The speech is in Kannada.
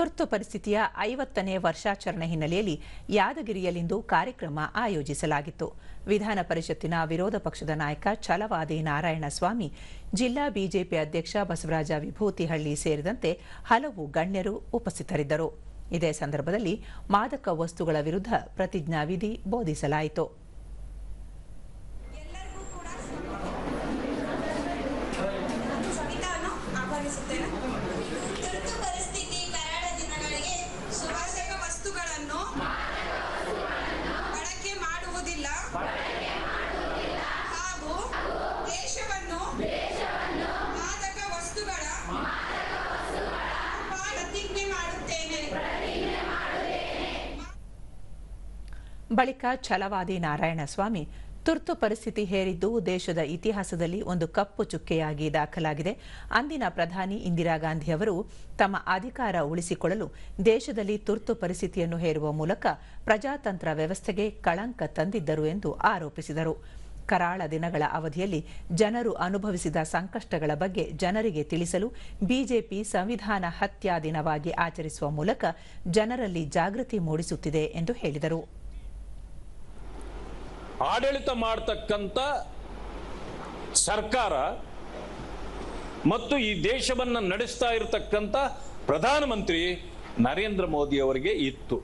ತುರ್ತು ಪರಿಸ್ಥಿತಿಯ ಐವತ್ತನೇ ವರ್ಷಾಚರಣೆ ಹಿನ್ನೆಲೆಯಲ್ಲಿ ಯಾದಗಿರಿಯಲ್ಲಿಂದು ಕಾರ್ಯಕ್ರಮ ಆಯೋಜಿಸಲಾಗಿತ್ತು. ವಿಧಾನ ಪರಿಷತ್ತಿನ ವಿರೋಧ ಪಕ್ಷದ ನಾಯಕ ಛಲವಾದಿ ನಾರಾಯಣಸ್ವಾಮಿ, ಜಿಲ್ಲಾ ಬಿಜೆಪಿ ಅಧ್ಯಕ್ಷ ಬಸವರಾಜ ವಿಭೂತಿಹಳ್ಳಿ ಸೇರಿದಂತೆ ಹಲವು ಗಣ್ಯರು ಉಪಸ್ಥಿತರಿದ್ದರು. ಇದೇ ಸಂದರ್ಭದಲ್ಲಿ ಮಾದಕ ವಸ್ತುಗಳ ವಿರುದ್ಧ ಪ್ರತಿಜ್ಞಾವಿಧಿ ಬೋಧಿಸಲಾಯಿತು. ಬಳಿಕ ಛಲವಾದಿ ನಾರಾಯಣಸ್ವಾಮಿ ತುರ್ತು ಪರಿಸ್ಥಿತಿ ಹೇರಿದ್ದು ದೇಶದ ಇತಿಹಾಸದಲ್ಲಿ ಒಂದು ಕಪ್ಪು ಚುಕ್ಕೆಯಾಗಿ ದಾಖಲಾಗಿದೆ. ಅಂದಿನ ಪ್ರಧಾನಿ ಇಂದಿರಾ ಗಾಂಧಿ ಅವರು ತಮ್ಮ ಅಧಿಕಾರ ಉಳಿಸಿಕೊಳ್ಳಲು ದೇಶದಲ್ಲಿ ತುರ್ತು ಪರಿಸ್ಥಿತಿಯನ್ನು ಹೇರುವ ಮೂಲಕ ಪ್ರಜಾತಂತ್ರ ವ್ಯವಸ್ಥೆಗೆ ಕಳಂಕ ತಂದಿದ್ದರು ಎಂದು ಆರೋಪಿಸಿದರು. ಕರಾಳ ದಿನಗಳ ಅವಧಿಯಲ್ಲಿ ಜನರು ಅನುಭವಿಸಿದ ಸಂಕಷ್ಟಗಳ ಬಗ್ಗೆ ಜನರಿಗೆ ತಿಳಿಸಲು ಬಿಜೆಪಿ ಸಂವಿಧಾನ ಹತ್ಯಾ ದಿನವಾಗಿ ಆಚರಿಸುವ ಮೂಲಕ ಜನರಲ್ಲಿ ಜಾಗೃತಿ ಮೂಡಿಸುತ್ತಿದೆ ಎಂದು ಹೇಳಿದರು. ಆಡಳಿತ ಮಾಡ್ತಕ್ಕಂಥ ಸರ್ಕಾರ ಮತ್ತು ಈ ದೇಶವನ್ನು ನಡೆಸ್ತಾ ಇರತಕ್ಕಂಥ ಪ್ರಧಾನಮಂತ್ರಿ ನರೇಂದ್ರ ಮೋದಿ ಅವರಿಗೆ ಇತ್ತು.